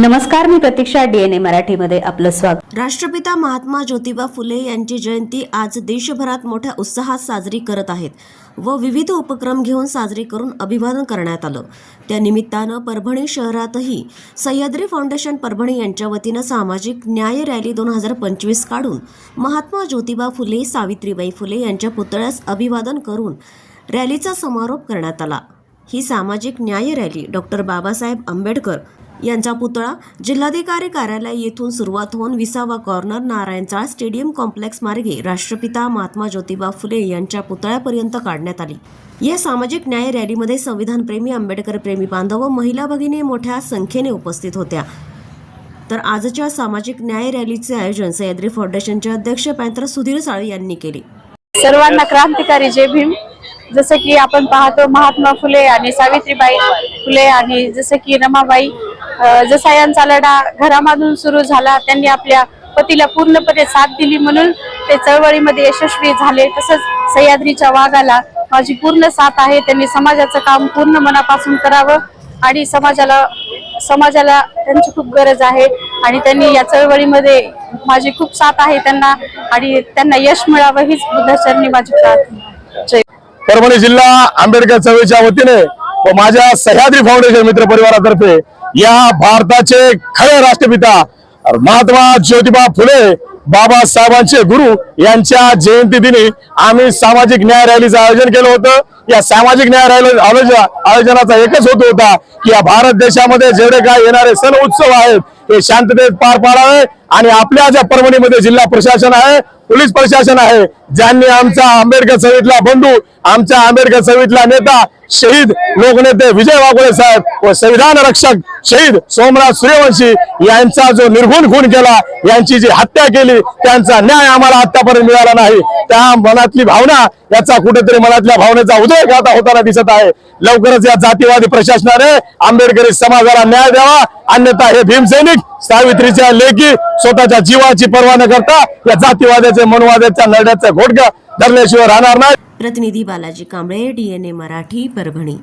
नमस्कार मी प्रतीक्षा डीएनए मराठीमध्ये आपलं स्वागत. राष्ट्रपिता महात्मा ज्योतिबा फुले यांची जयंती आज देशभरात मोठ्या उत्साहात साजरी करत आहेत व विविध उपक्रम घेऊन साजरी करून अभिवादन करण्यात आलं. त्या निमित्तानं परभणी शहरातही सह्याद्री फाउंडेशन परभणी यांच्या वतीनं सामाजिक न्याय रॅली दोन हजार पंचवीस काढून महात्मा ज्योतिबा फुले सावित्रीबाई फुले यांच्या पुतळ्यास अभिवादन करून रॅलीचा समारोप करण्यात आला. ही सामाजिक न्याय रॅली डॉक्टर बाबासाहेब आंबेडकर यांचा पुतळा जिल्हाधिकारी कार्यालय येथून सुरुवात होऊन विसावा कॉर्नर नारायणचाळ स्टेडियम कॉम्प्लेक्स मार्गे राष्ट्रपिता महात्मा ज्योतिबा फुले यांच्या पुतळ्यापर्यंत काढण्यात आली. या सामाजिक न्याय रॅलीमध्ये संविधानप्रेमी आंबेडकर प्रेमी बांधव व महिला भगिनी मोठ्या संख्येने उपस्थित होत्या. तर आजच्या सामाजिक न्याय रॅलीचे आयोजन सह्याद्री फाउंडेशनचे अध्यक्ष पॅन्थर सुधीर साळे यांनी केले. सर्वांना क्रांतिकारी जय भीम. जसं की आपण पाहतो महात्मा फुले आणि सावित्रीबाई फुले आणि जसं की रमाबाई जसा यांचा लढा घरामधून सुरू झाला त्यांनी आपल्या पतीला पूर्णपणे साथ दिली म्हणून ते चळवळीमध्ये यशस्वी झाले. तसंच सह्याद्रीच्या वाघाला माझी पूर्ण साथ आहे. त्यांनी समाजाचं काम पूर्ण मनापासून करावं आणि समाजाला समाजाला त्यांची खूप गरज आहे आणि त्यांनी या चळवळीमध्ये माझी खूप साथ आहे त्यांना आणि त्यांना यश मिळावं हीच बुद्धाचरणी माझी प्रार्थना जय. परभणी जिल्हा आंबेडकर चळवळीच्या वतीने व माझ्या सह्याद्री फाउंडेशन मित्र परिवारातर्फे या भारताचे खरे राष्ट्रपिता महात्मा ज्योतिबा फुले बाबासाहेबांचे गुरु यांच्या जयंती दिनी आम्ही सामाजिक न्याय रॅलीचं आयोजन केलं होतं. या सामाजिक न्याय रॅली आयोजन- आयोजनाचा एकच होतो होता की या भारत देशामध्ये जेवढे काय येणारे सण उत्सव आहेत हे शांततेत पार पाडावे. आणि आपल्या ज्या परभणीमध्ये जिल्हा प्रशासन आहे पोलीस प्रशासन आहे ज्यांनी आमचा आंबेडकर चळवळीतला बंधू आमच्या आंबेडकर चळवळीतला नेता शहीद लोकनेते विजय वाघोळे साहेब व संविधान रक्षक शहीद सोमनाथ सूर्यवंशी यांचा जो निर्घुण खून केला यांची जी हत्या केली त्यांचा न्याय आम्हाला आतापर्यंत मिळाला नाही. त्या मनातली भावना याचा कुठेतरी मनातल्या भावनेचा उदय गाता होताना दिसत आहे. लवकरच या जातीवादी प्रशासनाने आंबेडकरी समाजाला न्याय द्यावा. अन्यथा हे भीमसैनिक सावित्रीच्या लेखी स्वतःच्या जीवाची पर्वा न करता या जातीवाद्याचे मनवाद्याच्या लढ्याचा घोटगा धरल्याशिवाय राहणार नाही. प्रतिनिधी बालाजी कांबळे डीएनए मराठी परभणी.